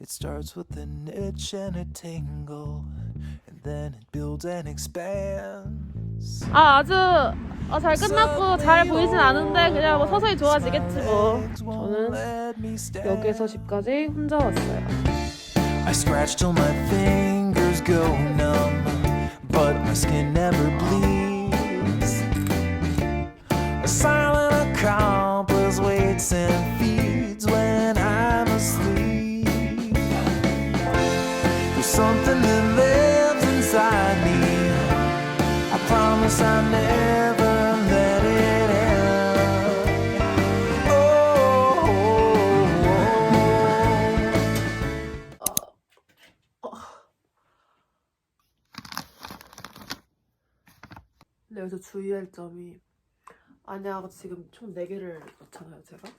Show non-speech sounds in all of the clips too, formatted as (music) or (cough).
It starts with an itch and a tingle, and then it builds and expands. 아 아주 어, 잘 끝났고 잘 보이진 않은데 그냥 뭐 서서히 좋아지겠지 뭐. 저는 여기에서 집까지 혼자 왔어요. I scratch till my fingers go numb, but my skin 주의할 점이 안약을 지금 총 4개를 넣잖아요 제가.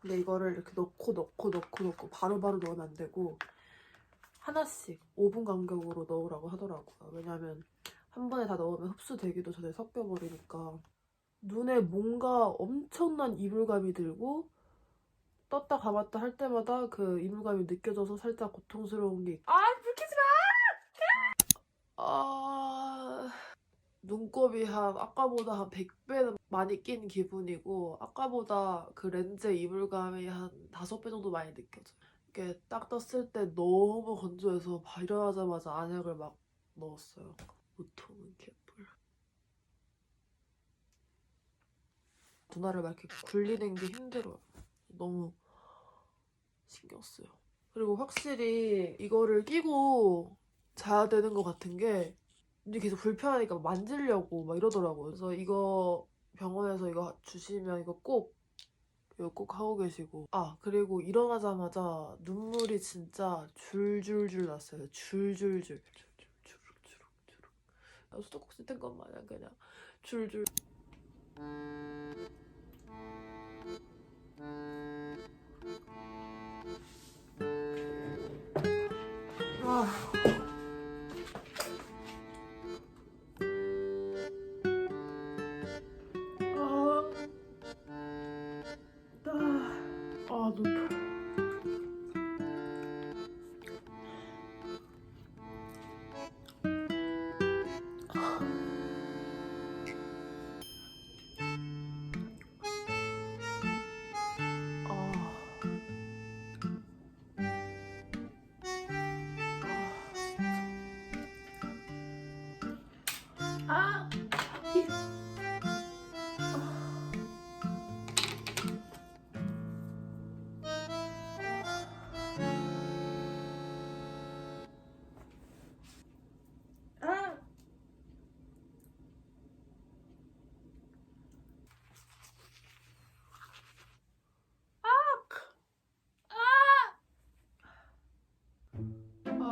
근데 이거를 이렇게 넣고 넣고 넣고 넣고 바로 바로 넣으면 안 되고 하나씩 5분 간격으로 넣으라고 하더라고요. 왜냐면 한 번에 다 넣으면 흡수되기도 전에 섞여버리니까. 눈에 뭔가 엄청난 이물감이 들고 떴다 감았다 할 때마다 그 이물감이 느껴져서 살짝 고통스러운 게 있- 아 불키지 마! 아... 눈곱이 한 아까보다 한 100배는 많이 낀 기분이고 아까보다 그 렌즈 이물감이 한 5배 정도 많이 느껴져요. 이게 딱 떴을 때 너무 건조해서 바- 일어나자마자 안약을 막 넣었어요. 보통은 개뿔. 눈알을 막 이렇게 굴리는 게 힘들어요. 너무 신경 쓰여. 그리고 확실히 이거를 끼고 자야 되는 것 같은 게 눈이 계속 불편하니까 만지려고 막 이러더라고요. 그래서 이거 병원에서 이거 주시면 이거 꼭 이거 꼭 하고 계시고. 아 그리고 일어나자마자 눈물이 진짜 줄줄줄 났어요. 줄줄줄. 아, 수도꼭지 뜬것 마냥 그냥 줄줄. 아 아,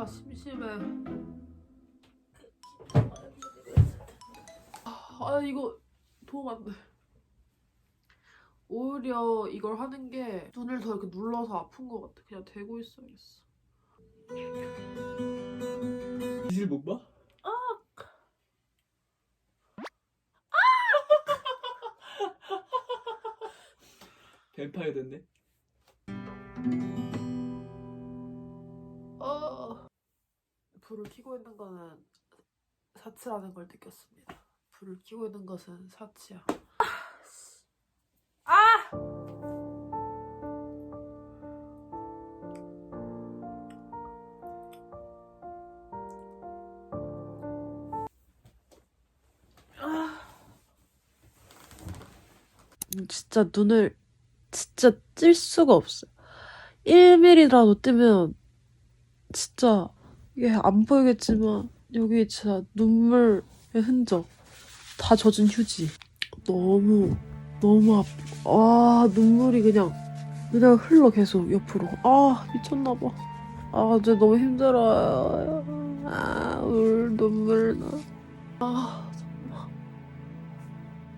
아 심심해. 아 이거 도움 안 돼. 오히려 이걸 하는 게 눈을 더 이렇게 눌러서 아픈 것 같아. 그냥 대고 있어야겠어. 이실 못 봐? 뱀파이어 됐네. 불을 켜고 있는 거는 사치라는 걸 느꼈습니다. 불을 켜고 있는 것은 사치야. 아! 아. 진짜 눈을 진짜 찔 수가 없어요. 1mm라도 뜨면 진짜 이게 안 보이겠지만 여기 진짜 눈물의 흔적 다 젖은 휴지. 너무 너무 아파 아 눈물이 그냥 그냥 흘러 계속 옆으로. 아 미쳤나봐. 아 이제 너무 힘들어요. 아울 눈물 나아 정말.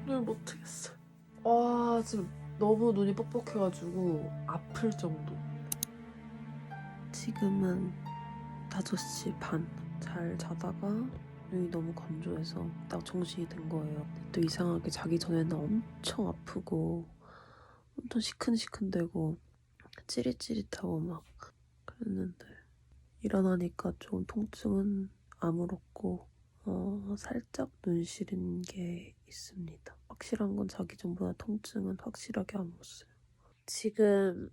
눈을 못 뜨겠어. 아 지금 너무 눈이 뻑뻑해가지고 아플 정도. 지금은 5시 반. 잘 자다가 눈이 너무 건조해서 딱 정신이 든 거예요. 또 이상하게 자기 전에는 엄청 아프고 엄청 시큰시큰대고 찌릿찌릿하고 막 했는데 일어나니까 좀 통증은 아무렇고 어, 살짝 눈 시린 게 있습니다. 확실한 건 자기 전보다 통증은 확실하게 안 왔어요. 지금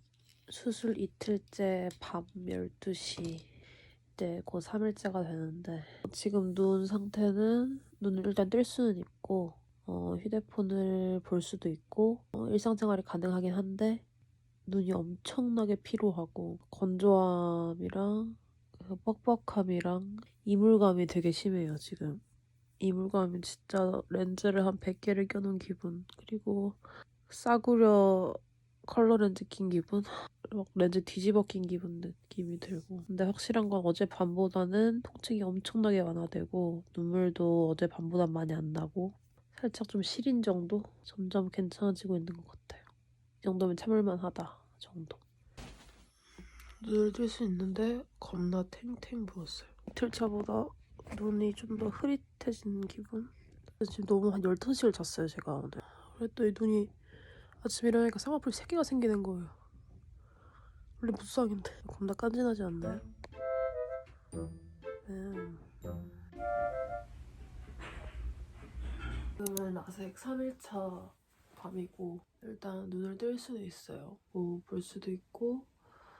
수술 이틀째 밤 12시 이제 곧 3일째가 되는데 지금 눈 상태는 눈을 일단 뜰 수는 있고 어, 휴대폰을 볼 수도 있고 어, 일상생활이 가능하긴 한데 눈이 엄청나게 피로하고 건조함이랑 그 뻑뻑함이랑 이물감이 되게 심해요 지금. 이물감이 진짜 렌즈를 한 100개를 껴놓은 기분. 그리고 싸구려 컬러 렌즈 낀 기분? (laughs) 막 렌즈 뒤집어 낀 기분 느낌이 들고. 근데 확실한 건 어제 밤보다는 통증이 엄청나게 완화되고 눈물도 어제 밤보다 많이 안 나고 살짝 좀 시린 정도? 점점 괜찮아지고 있는 것 같아요. 이 정도면 참을만 하다 정도. 눈을 뜰 수 있는데 겁나 탱탱 부었어요. 이틀 차보다 눈이 좀 더 흐릿해진 기분? 지금 너무 한 15시를 잤어요 제가 오늘. 그랬더니 눈이 아침에 일어나니까 쌍꺼풀 3개가 생기는 거예요 원래 무쌍인데 겁나 깐진하지 않나요? 음. 지금은 라섹 3일차 밤이고 일단 눈을 뜰 수도 있어요 뭐 볼 수도 있고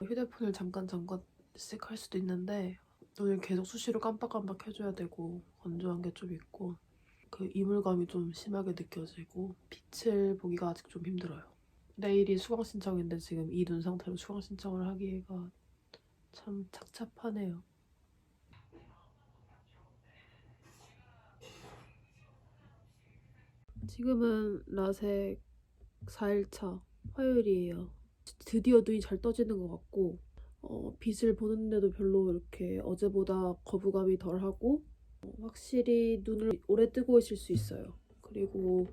휴대폰을 잠깐 잠깐씩 할 수도 있는데 눈을 계속 수시로 깜빡깜빡 해줘야 되고 건조한 게 좀 있고 그 이물감이 좀 심하게 느껴지고 빛을 보기가 아직 좀 힘들어요. 내일이 수강 신청인데 지금 이 눈 상태로 수강 신청을 하기가 참 착잡하네요. 지금은 라섹 4일차 화요일이에요. 드디어 눈이 잘 떠지는 것 같고 어, 빛을 보는데도 별로 이렇게 어제보다 거부감이 덜하고 어, 확실히 눈을 오래 뜨고 있을 수 있어요. 그리고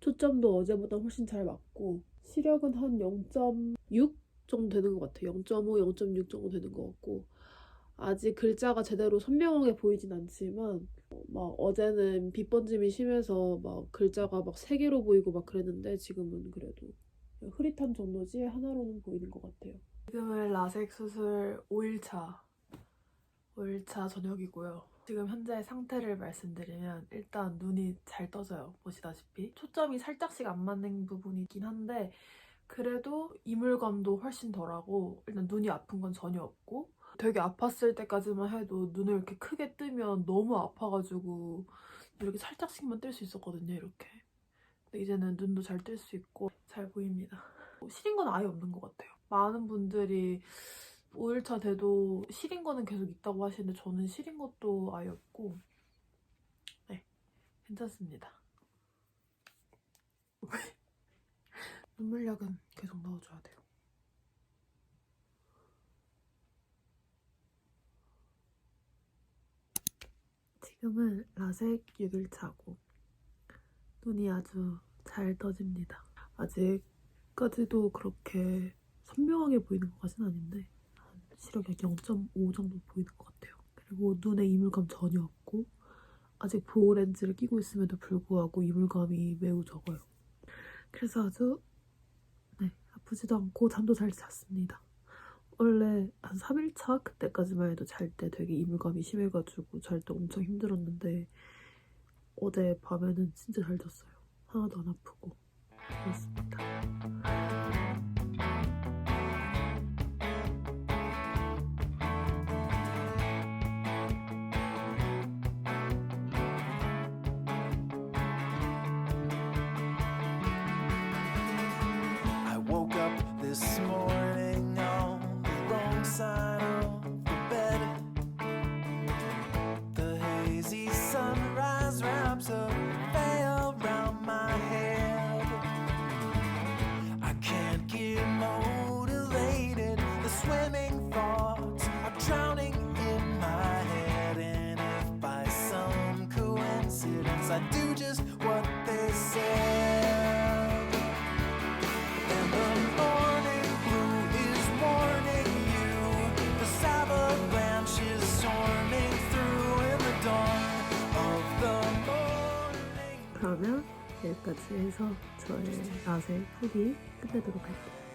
초점도 어제보다 훨씬 잘 맞고 시력은 한 0.6 정도 되는 것 같아요. 0.5, 0.6 정도 되는 것 같고 아직 글자가 제대로 선명하게 보이진 않지만 어, 막 어제는 빛 번짐이 심해서 막 글자가 막 세 개로 보이고 막 그랬는데 지금은 그래도 흐릿한 정도지 하나로는 보이는 것 같아요. 지금은 라섹 수술 5일차 5일차 저녁이고요. 지금 현재 상태를 말씀드리면 일단 눈이 잘 떠져요. 보시다시피 초점이 살짝씩 안 맞는 부분이 있긴 한데 그래도 이물감도 훨씬 덜하고 일단 눈이 아픈 건 전혀 없고 되게 아팠을 때까지만 해도 눈을 이렇게 크게 뜨면 너무 아파가지고 이렇게 살짝씩만 뜰 수 있었거든요. 이렇게 근데 이제는 눈도 잘 뜰 수 있고 잘 보입니다. 시린 건 아예 없는 것 같아요. 많은 분들이 5일차 돼도 시린 거는 계속 있다고 하시는데 저는 시린 것도 아예 없고 네 괜찮습니다. (laughs) 눈물약은 계속 넣어줘야 돼요. 지금은 라섹 6일차고 눈이 아주 잘 떠집니다. 아직까지도 그렇게 선명하게 보이는 것까지는 아닌데 한 시력이 0.5 정도 보이는 것 같아요. 그리고 눈에 이물감 전혀 없고 아직 보호 렌즈를 끼고 있음에도 불구하고 이물감이 매우 적어요. 그래서 아주 네, 아프지도 않고 잠도 잘 잤습니다. 원래 한 3일차 그때까지만 해도 잘 때 되게 이물감이 심해가지고 잘 때 엄청 힘들었는데 어제 밤에는 진짜 잘 잤어요. 하나도 안 아프고 그렇습니다. This morning on the wrong side of the bed. The hazy sunrise wraps a veil around my head. I can't get motivated. The swimming thoughts are drowning in my head. And if by some coincidence I do just 해서 저의 라섹 후기 끝내도록 할게요.